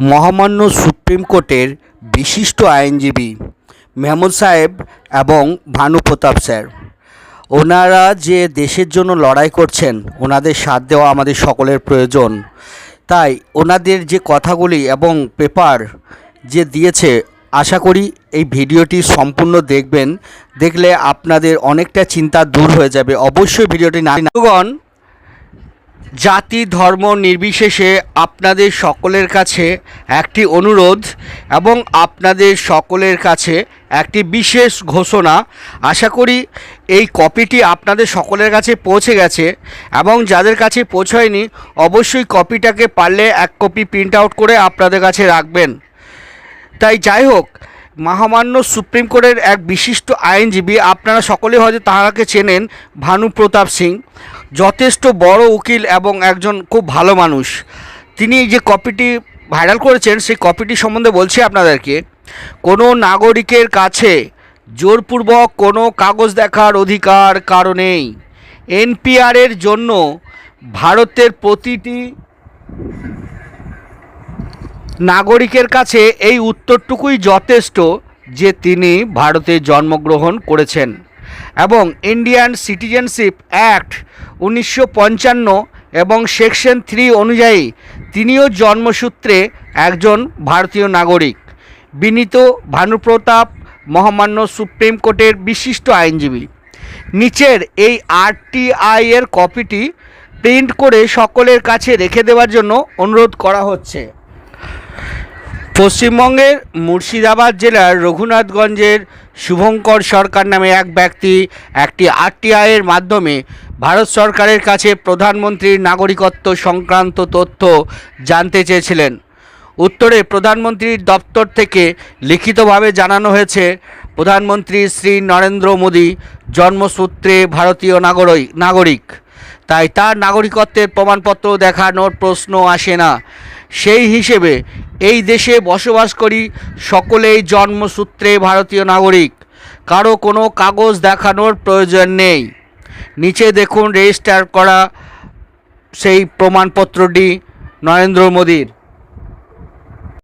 মহামান্য সুপ্রিম কোর্টের বিশিষ্ট আইনজীবী মেহমুদ সাহেব এবং ভানু প্রতাপ স্যার। ওনারা যে দেশের জন্য লড়াই করছেন, ওনাদের সাথ দেওয়া আমাদের সকলের প্রয়োজন। তাই ওনাদের যে কথাগুলি এবং পেপার যে দিয়েছে, আশা করি এই ভিডিওটি সম্পূর্ণ দেখবেন। দেখলে আপনাদের অনেকটা চিন্তা দূর হয়ে যাবে। অবশ্যই ভিডিওটি না জাতি, ধর্ম নির্বিশেষে আপনাদের সকলের কাছে একটি অনুরোধ এবং আপনাদের সকলের কাছে একটি বিশেষ ঘোষণা। আশা করি এই কপিটি আপনাদের সকলের কাছে পৌঁছে গেছে এবং যাদের কাছে পৌঁছয়নি, অবশ্যই কপিটাকে পারলে এক কপি প্রিন্ট আউট করে আপনাদের কাছে রাখবেন। তাই যাই হোক মহামান্য সুপ্রিম কোর্টের এক বিশিষ্ট আইনজীবী, আপনারা সকলে হয়তো তাহাকে চেনেন, ভানু প্রতাপ সিং। যথেষ্ট বড় উকিল এবং একজন খুব ভালো মানুষ। তিনি যে কপিটি ভাইরাল করেছেন, সেই কপিটি সম্বন্ধে বলছি আপনাদেরকে। কোনো নাগরিকের কাছে জোরপূর্বক কোনো কাগজ দেখার অধিকার কারণেই এনপিআরের জন্য ভারতের প্রতিটি নাগরিকের কাছে এই উত্তরটুকুই যথেষ্ট যে তিনি ভারতে জন্মগ্রহণ করেছেন এবং ইন্ডিয়ান সিটিজেনশিপ অ্যাক্ট উনিশশো পঞ্চান্ন এবং সেকশন থ্রি অনুযায়ী তিনিও জন্মসূত্রে একজন ভারতীয় নাগরিক। বিনীত ভানুপ্রতাপ মহামান্য সুপ্রিম কোর্টের বিশিষ্ট আইনজীবী। নিচের এই আরটিআই এর কপিটি প্রিন্ট করে সকলের কাছে রেখে দেওয়ার জন্য অনুরোধ করা হচ্ছে। পশ্চিমবঙ্গের মুর্শিদাবাদ জেলার রঘুনাথগঞ্জের শুভঙ্কর সরকার নামে এক ব্যক্তি একটি আরটিআইয়ের মাধ্যমে ভারত সরকারের কাছে প্রধানমন্ত্রীর নাগরিকত্ব সংক্রান্ত তথ্য জানতে চেয়েছিলেন। উত্তরে প্রধানমন্ত্রীর দপ্তর থেকে লিখিতভাবে জানানো হয়েছে, প্রধানমন্ত্রী শ্রী নরেন্দ্র মোদী জন্মসূত্রে ভারতীয় নাগরিক নাগরিক। তাই তার নাগরিকত্বের প্রমাণপত্র দেখানোর প্রশ্ন আসে না। সেই হিসেবে এই দেশে বসবাস করি সকলেই জন্মসূত্রে ভারতীয় নাগরিক। কারও কোনো কাগজ দেখানোর প্রয়োজন নেই। নিচে দেখুন রেজিস্টার করা সেই প্রমাণপত্রটি নরেন্দ্র মোদীর।